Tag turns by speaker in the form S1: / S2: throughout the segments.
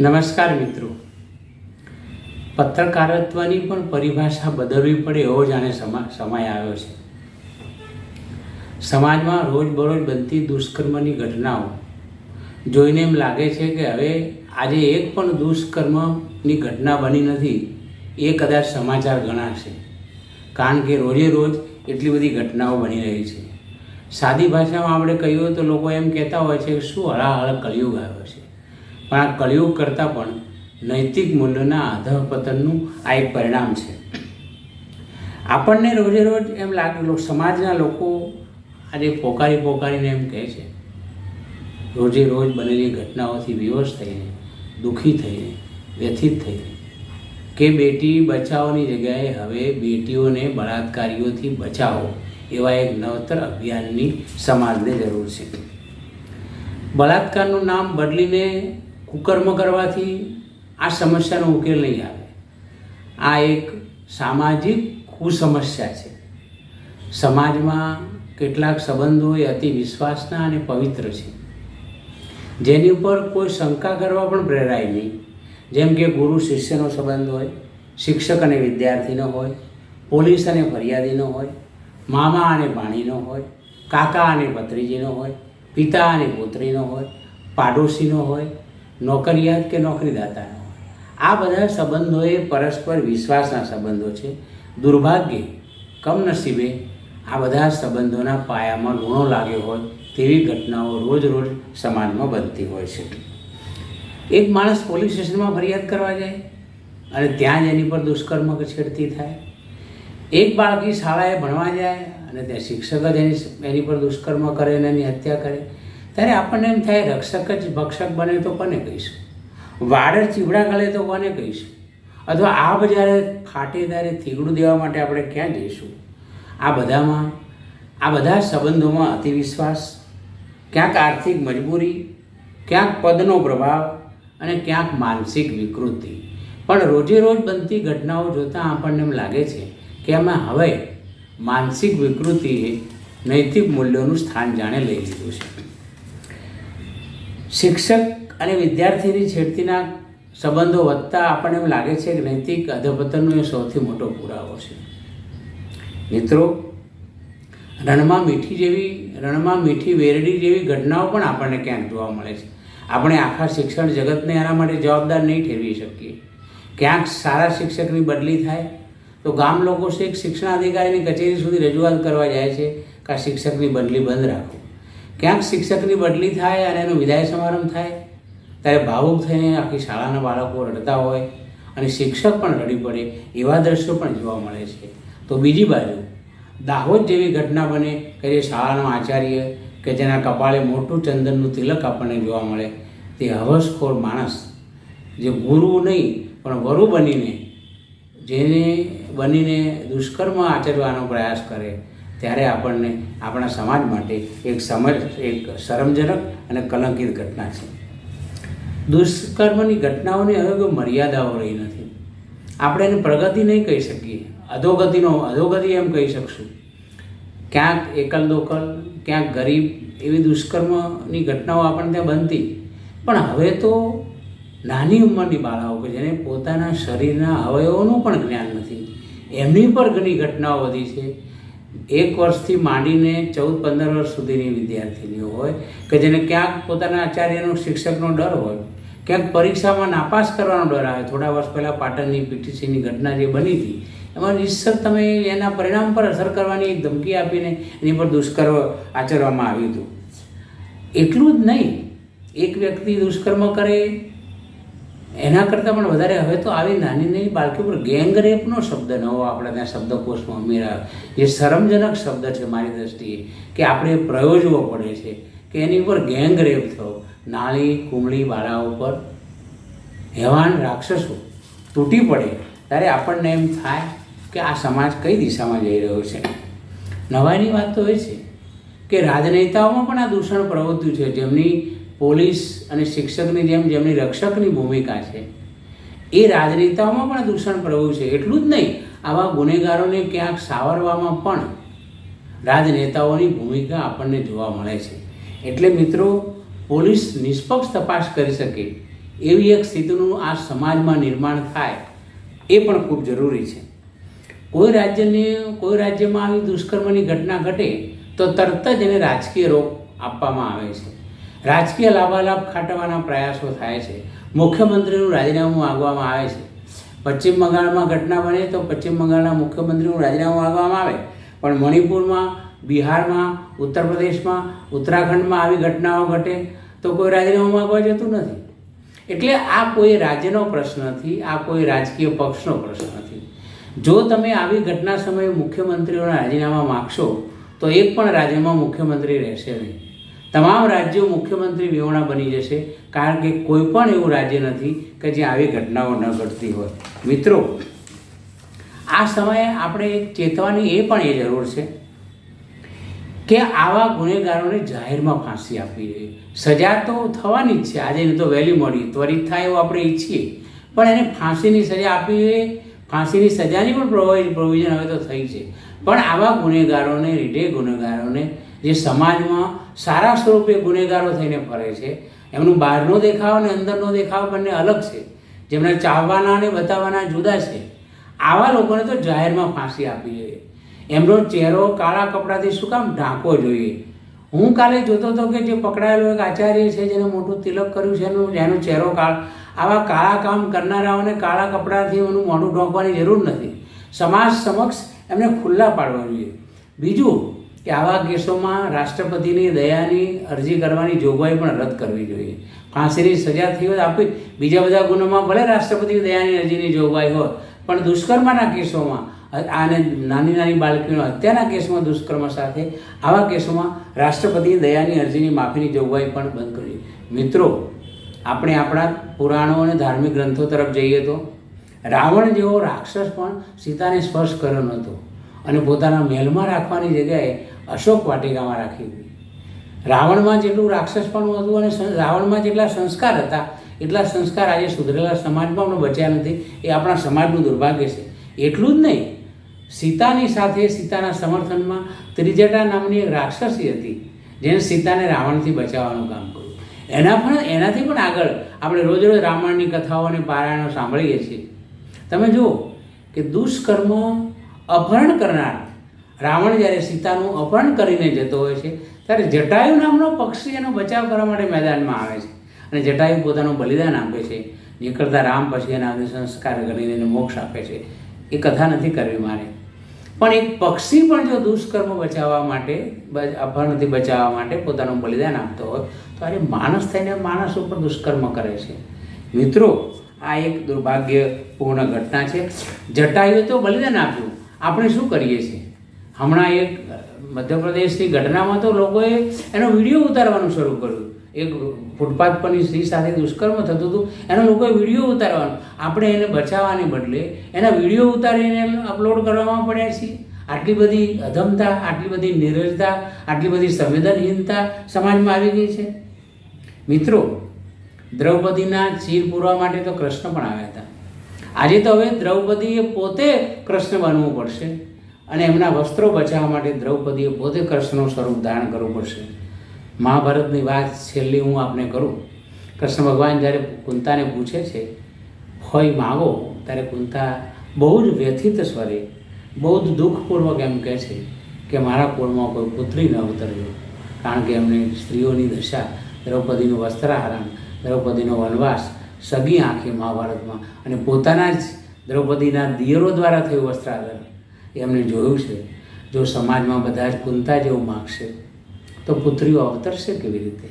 S1: નમસ્કાર મિત્રો. પત્રકારત્વની પણ પરિભાષા બદલવી પડે એવો જ સમા, સમય આવ્યો છે. સમાજમાં રોજબરોજ બનતી દુષ્કર્મની ઘટનાઓ જોઈને એમ લાગે છે કે હવે આજે એક પણ દુષ્કર્મની ઘટના બની નથી, એ કદાચ સમાચાર ગણાશે. કારણ કે રોજે રોજ એટલી બધી ઘટનાઓ બની રહી છે. સાદી ભાષામાં આપણે કહ્યું તો લોકો એમ કહેતા હોય છે કે શું હળાહળ કળિયુગ આવ્યો છે. પણ આ કળિયુગ કરતાં પણ નૈતિક મૂલ્યોના અધઃપતનનું આ એક પરિણામ છે. આપણને રોજે રોજ એમ લાગે સમાજના લોકો આજે પોકારી પોકારીને એમ કહે છે, રોજે રોજ બનેલી ઘટનાઓથી વિવશ થઈને, દુઃખી થઈને, વ્યથિત થઈને, કે બેટી બચાવોની જગ્યાએ હવે બેટીઓને બળાત્કારીઓથી બચાવો એવા એક નવતર અભિયાનની સમાજને જરૂર છે. બળાત્કારનું નામ બદલીને કુકર્મ કરવાથી આ સમસ્યાનો ઉકેલ નહીં આવે. આ એક સામાજિક કુસમસ્યા છે. સમાજમાં કેટલાક સંબંધો એ અતિ વિશ્વાસના અને પવિત્ર છે. જેની ઉપર કોઈ શંકા કરવા પણ પ્રેરાય નહીં. જેમ કે ગુરુ, શિષ્યનો સંબંધ હોય, શિક્ષક અને વિદ્યાર્થીનો હોય, પોલીસ અને ફરિયાદીનો હોય, મામા અને ભાણીનો હોય, કાકા અને ભત્રીજીનો હોય, પિતા અને પુત્રીનો હોય, પાડોશીનો હોય નોકરિયાત કે નોકરીદાતાનો આ બધા સંબંધો એ પરસ્પર વિશ્વાસના સંબંધો છે. દુર્ભાગ્યે, કમનસીબે આ બધા સંબંધોના પાયામાં લૂણો લાગ્યો હોય તેવી ઘટનાઓ રોજ રોજ સમાજમાં બનતી હોય છે. એક માણસ પોલીસ સ્ટેશનમાં ફરિયાદ કરવા જાય અને ત્યાં જ એની પર દુષ્કર્મ છેડતી થાય. એક બાળકી શાળાએ ભણવા જાય અને ત્યાં શિક્ષક જ એની એની પર દુષ્કર્મ કરે અને એની હત્યા કરે. ત્યારે આપણને એમ થાય, રક્ષક જ ભક્ષક બને તો કોને કહીશું? વાડર ચીવડા ગળે તો કોને કહીશું? અથવા આબ જ્યારે ફાટે ત્યારે થીગડું દેવા માટે આપણે ક્યાં જઈશું? આ બધામાં, આ બધા સંબંધોમાં અતિવિશ્વાસ, ક્યાંક આર્થિક મજબૂરી, ક્યાંક પદનો પ્રભાવ અને ક્યાંક માનસિક વિકૃતિ. પણ રોજે રોજ બનતી ઘટનાઓ જોતાં આપણને એમ લાગે છે કે આમાં હવે માનસિક વિકૃતિએ નૈતિક મૂલ્યોનું સ્થાન જાણે લઈ લીધું છે. શિક્ષક અને વિદ્યાર્થીની છેડતીના સંબંધો વધતા આપણને એમ લાગે છે કે નૈતિક અધપતનનો એ સૌથી મોટો પુરાવો છે. મિત્રો, રણમાં મીઠી જેવી, રણમાં મીઠી વેરડી જેવી ઘટનાઓ પણ આપણને ક્યાંક જોવા મળે છે. આપણે આખા શિક્ષણ જગતને એના માટે જવાબદાર નહીં ઠેરવી શકીએ. ક્યાંક સારા શિક્ષકની બદલી થાય, તો ગામ લોકો શિક્ષણ અધિકારીની કચેરી સુધી રજૂઆત કરવા જાય છે કે આ શિક્ષકની બદલી બંધ રાખો. ક્યાંક શિક્ષકની બદલી થાય અને એનો વિદાય સમારંભ થાય? ત્યારે ભાવુક થઈને આખી શાળાના બાળકો રડતા હોય અને શિક્ષક પણ રડી પડે એવા દ્રશ્યો પણ જોવા મળે છે. તો બીજી બાજુ, દાહોદ જેવી ઘટના બને કે જે શાળાનો આચાર્ય કે જેના કપાળે મોટું ચંદનનું તિલક આપણને જોવા મળે, તે હવસખોર માણસ, જે ગુરુ નહીં, પણ વરુ બનીને, જેને બનીને દુષ્કર્મ આચરવાનો પ્રયાસ કરે ત્યારે આપણને આપણા સમાજ માટે એક સમજ, એક શરમજનક અને કલંકિત ઘટના છે. દુષ્કર્મની ઘટનાઓની કોઈ મર્યાદાઓ રહી નથી. આપણે એને પ્રગતિ નહીં કહી શકીએ. અધોગતિનો, અધોગતિ એમ કહી શકશું. ક્યાંક એકલ દોકલ ક્યાંક ગરીબ એવી દુષ્કર્મની ઘટનાઓ આપણને ત્યાં બનતી. પણ હવે તો નાની ઉંમરની બાળાઓ કે જેને પોતાના શરીરના અવયવોનું પણ જ્ઞાન નથી. એમની પર ઘણી ઘટનાઓ વધી છે. એક વર્ષથી માંડીને ચૌદ, પંદર વર્ષ સુધીની વિદ્યાર્થીનીઓ હોય કે જેને ક્યાંક પોતાના આચાર્યનો, શિક્ષકનો ડર હોય, ક્યાંક પરીક્ષામાં નાપાસ કરવાનો ડર આવે. થોડા વર્ષ પહેલાં પાટણની પીટીસીની ઘટના જે બની હતી, એમાં નિશ્ચિત તમે એના પરિણામ પર અસર કરવાની ધમકી આપીને એની પર દુષ્કર્મ આચરવામાં આવ્યું હતું. એટલું જ નહીં, એક વ્યક્તિ દુષ્કર્મ કરે એના કરતાં પણ વધારે હવે તો આવી નાની નાની બાળકી ઉપર ગેંગ રેપનો શબ્દ નવો આપણે ત્યાં શબ્દકોશમાં ઉમેરા. જે શરમજનક શબ્દ છે મારી દ્રષ્ટિએ, કે આપણે પ્રયોજવો પડે છે, કે એની ઉપર ગેંગ રેપ થયો. નાળી કુમળી બાળા ઉપર હેવાન રાક્ષસો તૂટી પડે. ત્યારે આપણને એમ થાય કે આ સમાજ કઈ દિશામાં જઈ રહ્યો છે? નવાઈની વાત તો એ છે કે રાજનેતાઓમાં પણ આ દૂષણ પ્રવૃત્તિ છે. જેમની પોલીસ અને શિક્ષકની જેમ જેમની રક્ષકની ભૂમિકા છે, એ રાજનેતાઓમાં પણ દૂષણ પ્રવૃત્તિ છે. એટલું જ નહીં, આવા ગુનેગારોને ક્યાંક સાવરવામાં પણ રાજનેતાઓની ભૂમિકા આપણને જોવા મળે છે. એટલે મિત્રો, પોલીસ નિષ્પક્ષ તપાસ કરી શકે એવી એક સ્થિતિનું આ સમાજમાં નિર્માણ થાય એ પણ ખૂબ જરૂરી છે. કોઈ રાજ્યને, કોઈ રાજ્યમાં આવી દુષ્કર્મની ઘટના ઘટે તો તરત જ એને રાજકીય રોક આપવામાં આવે છે. રાજકીય લાભાલાભ ખાટવાના પ્રયાસો થાય છે. મુખ્યમંત્રીનું રાજીનામું માગવામાં આવે છે. પશ્ચિમ બંગાળમાં ઘટના બને તો પશ્ચિમ બંગાળના મુખ્યમંત્રીનું રાજીનામું માગવામાં આવે. પણ મણિપુરમાં, બિહારમાં ઉત્તર પ્રદેશમાં ઉત્તરાખંડમાં આવી ઘટનાઓ ઘટે તો કોઈ રાજીનામું માગવા જતું નથી. એટલે આ કોઈ રાજ્યનો પ્રશ્ન નથી, આ કોઈ રાજકીય પક્ષનો પ્રશ્ન નથી. જો તમે આવી ઘટના સમયે મુખ્યમંત્રીઓના રાજીનામા માગશો, તો એક પણ રાજ્યમાં મુખ્યમંત્રી રહેશે નહીં. તમામ રાજ્યો મુખ્યમંત્રી વિહોણા બની જશે, કારણ કે કોઈ પણ એવું રાજ્ય નથી કે જ્યાં આવી ઘટનાઓ ન ઘટતી હોય. મિત્રો, આ સમયે આપણે ચેતવાની એ પણ એ જરૂર છે કે આવા ગુનેગારોને જાહેરમાં ફાંસી આપવી જોઈએ. સજા તો થવાની જ છે. આજે તો વહેલી મળી, ત્વરિત થાય એવું આપણે ઈચ્છીએ. પણ એને ફાંસીની સજા આપવી જોઈએ ફાંસીની સજાની પણ પ્રોવિઝન હવે તો થઈ છે. પણ આવા ગુનેગારોને, રીઢે ગુનેગારોને જે સમાજમાં સારા સ્વરૂપે ગુનેગારો થઈને ફરે છે, એમનું બહારનો દેખાવ અને અંદરનો દેખાવ બંને અલગ છે. જેમને ચાવવાના અને બતાવવાના જુદા છે. આવા લોકોને તો જાહેરમાં ફાંસી આપવી જોઈએ. એમનો ચહેરો કાળા કપડાથી શું કામ ઢાંકવો જોઈએ? હું કાલે જોતો હતો કે જે પકડાયેલો એક આચાર્ય છે જેને મોટું તિલક કર્યું છે, એનું જેનો ચહેરો કાળ આવા કાળા કામ કરનારાઓને કાળા કપડાથી એનું મોઢું ઢોંકવાની જરૂર નથી. સમાજ સમક્ષ એમને ખુલ્લા પાડવા જોઈએ. બીજું કે આવા કેસોમાં રાષ્ટ્રપતિની દયાની અરજી કરવાની જોગવાઈ પણ રદ કરવી જોઈએ. ફાંસીની સજા થઈ હોય આપી બીજા બધા ગુનામાં ભલે રાષ્ટ્રપતિ દયાની અરજીની જોગવાઈ હોય, પણ દુષ્કર્મના કેસોમાં, આને નાની નાની બાળકીનો હત્યાના કેસમાં દુષ્કર્મ સાથે, આવા કેસોમાં રાષ્ટ્રપતિ દયાની અરજીની માફીની જોગવાઈ પણ બંધ કરવી મિત્રો, આપણે આપણા પુરાણો અને ધાર્મિક ગ્રંથો તરફ જઈએ તો, રાવણ જેવો રાક્ષસ પણ સીતાને સ્પર્શ કર્યો નહોતો. અને પોતાના મહેલમાં રાખવાની જગ્યાએ અશોક વાટિકામાં રાખી હતી રાવણમાં જેટલું રાક્ષસ પણ હતું અને રાવણમાં જેટલા સંસ્કાર હતા, એટલા સંસ્કાર આજે સુધરેલા સમાજમાં પણ બચ્યા નથી. એ આપણા સમાજનું દુર્ભાગ્ય છે. એટલું જ નહીં, સીતાની સાથે સીતાના સમર્થનમાં ત્રિજટા નામની એક રાક્ષસી હતી જેને સીતાને રાવણથી બચાવવાનું કામ કર્યું. એના પણ, એનાથી પણ આગળ આપણે રોજ રોજ રામાયણની કથાઓ અને પારાયણો સાંભળીએ છીએ. તમે જુઓ કે દુષ્કર્મ અપહરણ કરનાર. રાવણ જ્યારે સીતાનું અપહરણ કરીને જતો હોય છે, ત્યારે જટાયુ નામનો પક્ષી એનો બચાવ કરવા માટે મેદાનમાં આવે છે. અને જટાયુ પોતાનું બલિદાન આપે છે. નીકળતા રામ પછી એના સંસ્કાર કરીને એને મોક્ષ આપે છે. એ કથા નથી કરવી મારે. પણ એક પક્ષી પણ જો દુષ્કર્મ બચાવવા માટે અપહરણથી બચાવવા માટે પોતાનું બલિદાન આપતો હોય, તો અરે માણસ થઈને માણસ ઉપર દુષ્કર્મ કરે છે. મિત્રો, આ એક દુર્ભાગ્યપૂર્ણ ઘટના છે. જટાયુએ તો બલિદાન આપ્યું. આપણે શું કરીએ છીએ? હમણાં એક મધ્યપ્રદેશની ઘટનામાં તો લોકોએ એનો વીડિયો ઉતારવાનું શરૂ કર્યું. એક ફૂટપાથ પરની સ્ત્રી સાથે દુષ્કર્મ થતું હતું, એનો લોકોએ વીડિયો ઉતારવાનો. આપણે એને બચાવવાને બદલે એના વીડિયો ઉતારીને અપલોડ કરવામાં પડ્યા છીએ. આટલી બધી અધમતા, આટલી બધી નિરજતા આટલી બધી સંવેદનહીનતા સમાજમાં આવી ગઈ છે. મિત્રો, દ્રૌપદીના ચીર પૂરવા માટે તો કૃષ્ણ પણ આવ્યા હતા. આજે તો હવે દ્રૌપદીએ પોતે કૃષ્ણ બનવું પડશે અને એમના વસ્ત્રો બચાવવા માટે દ્રૌપદીએ પોતે કૃષ્ણનું સ્વરૂપ ધારણ કરવું પડશે. મહાભારતની વાત છેલ્લી હું આપને કરું. કૃષ્ણ ભગવાન જ્યારે કુંતાને પૂછે છે હોય માગો ત્યારે કુંતા બહુ જ વ્યથિત સ્વરે, બહુ જ દુઃખપૂર્વક એમ કહે છે કે મારા કુળમાં કોઈ પુત્રી ન ઉતર્યો. કારણ કે એમને સ્ત્રીઓની દશા દ્રૌપદીનું વસ્ત્રાહરણ, દ્રૌપદીનો વનવાસ સગી આંખે મહાભારતમાં અને પોતાના જ દ્રૌપદીના દિયરો દ્વારા થયું વસ્ત્રાહરણ એમણે જોયું છે, જો સમાજમાં બધા જ કુંતા જેવું માગશે, તો પુત્રીઓ અવતરશે કેવી રીતે?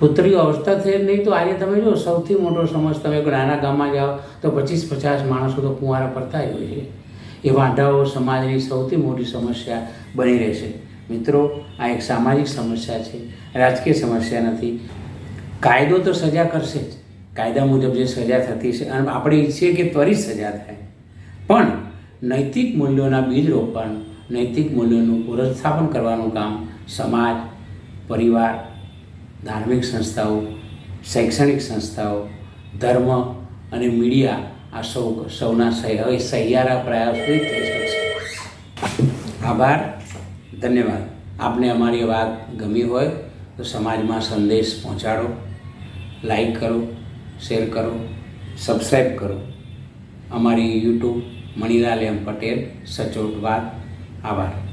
S1: પુત્રીઓ અવતરશે નહીં તો આજે તમે જો સૌથી મોટો સમજ તમે નાના ગામમાં જાઓ, તો પચીસ પચાસ માણસો તો કુંવારા પડતા હોય છે. એ વાંઢાઓ સમાજની સૌથી મોટી સમસ્યા બની રહેશે. મિત્રો, આ એક સામાજિક સમસ્યા છે, રાજકીય સમસ્યા નથી. કાયદો તો સજા કરશે જ. કાયદા મુજબ જે સજા થતી છે, અને આપણે ઈચ્છીએ કે ત્વરિત સજા થાય. પણ નૈતિક મૂલ્યોના બીજ રોપવાનું, નૈતિક મૂલ્યોનું પુનઃસ્થાપન કરવાનું કામ સમાજ, પરિવાર, ધાર્મિક સંસ્થાઓ, શૈક્ષણિક સંસ્થાઓ, ધર્મ અને મીડિયા આ સૌ સૌના સહ્ય સહિયારા પ્રયાસથી થઈ શકશે આભાર. ધન્યવાદ. આપને અમારી વાત ગમી હોય તો સમાજમાં સંદેશ પહોંચાડો. લાઈક કરો. શેર કરો સબસ્ક્રાઈબ કરો. અમારી યુટ્યુબ મણિલાલ એમ પટેલ સચોટ વાત. આભાર.